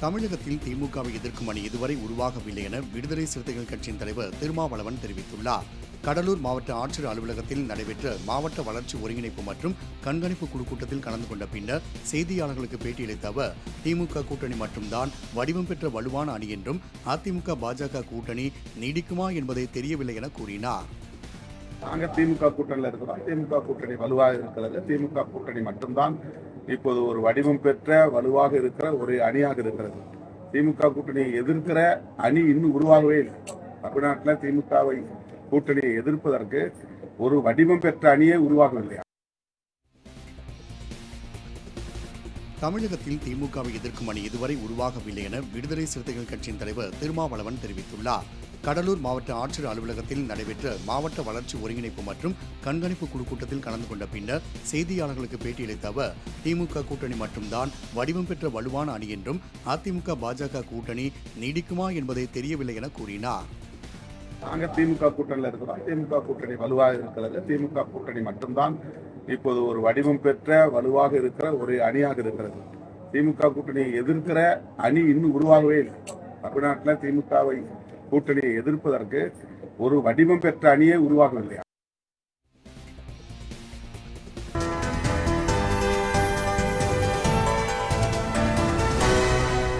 தமிழகத்தில் திமுகவை எதிர்க்கும் அணி இதுவரை உருவாகவில்லை என விடுதலை சிறுத்தைகள் கட்சியின் தலைவர் திருமாவளவன் தெரிவித்துள்ளார். கடலூர் மாவட்ட ஆட்சியர் அலுவலகத்தில் நடைபெற்ற மாவட்ட வளர்ச்சி ஒருங்கிணைப்பு மற்றும் கண்காணிப்பு குழு கூட்டத்தில் கலந்து கொண்ட பின்னர் செய்தியாளர்களுக்கு பேட்டியளித்த அவர் திமுக கூட்டணி மட்டும்தான் வடிவம் பெற்ற வலுவான அணி என்றும் அதிமுக பாஜக கூட்டணி நீடிக்குமா என்பதை தெரியவில்லை என கூறினார். நாங்கள் திமுக கூட்டணியில் இருக்கிறோம். திமுக கூட்டணி வலுவாக இருக்கிறது. திமுக கூட்டணி மட்டும்தான் இப்போது ஒரு வடிவம் பெற்ற வலுவாக இருக்கிற ஒரு அணியாக இருக்கிறது. திமுக கூட்டணியை எதிர்க்கிற அணி இன்னும் உருவாகவே இல்லை. தமிழ்நாட்டில் திமுகவை கூட்டணியை எதிர்ப்பதற்கு ஒரு வடிவம் பெற்ற அணியே உருவாகவில்லை தமிழகத்தில் திமுகவை எதிர்க்கும் அணி இதுவரை உருவாகவில்லை என விடுதலை சிறுத்தைகள் கட்சியின் தலைவர் திருமாவளவன் தெரிவித்துள்ளார். கடலூர் மாவட்ட ஆட்சியர் அலுவலகத்தில் நடைபெற்ற மாவட்ட வளர்ச்சி ஒருங்கிணைப்பு மற்றும் கண்காணிப்பு குழு கூட்டத்தில் கலந்து கொண்ட பின்னர் செய்தியாளர்களுக்கு பேட்டியளித்த அவர் திமுக கூட்டணி மட்டும்தான் வடிவம் பெற்ற வலுவான அணி என்றும் அதிமுக பாஜக கூட்டணி நீடிக்குமா என்பதை தெரியவில்லை என கூறினார். நாங்க திமுக கூட்டணியில் இருக்கிறோம். திமுக கூட்டணி வலுவாக இருக்கிறது. திமுக கூட்டணி மட்டும்தான் இப்போது ஒரு வடிவம் பெற்ற வலுவாக இருக்கிற ஒரு அணியாக இருக்கிறது. திமுக கூட்டணியை எதிர்க்கிற அணி இன்னும் உருவாகவே இல்லை. தமிழ்நாட்டில் திமுகவை கூட்டணியை எதிர்ப்பதற்கு ஒரு வடிவம் பெற்ற அணியே உருவாகவில்லை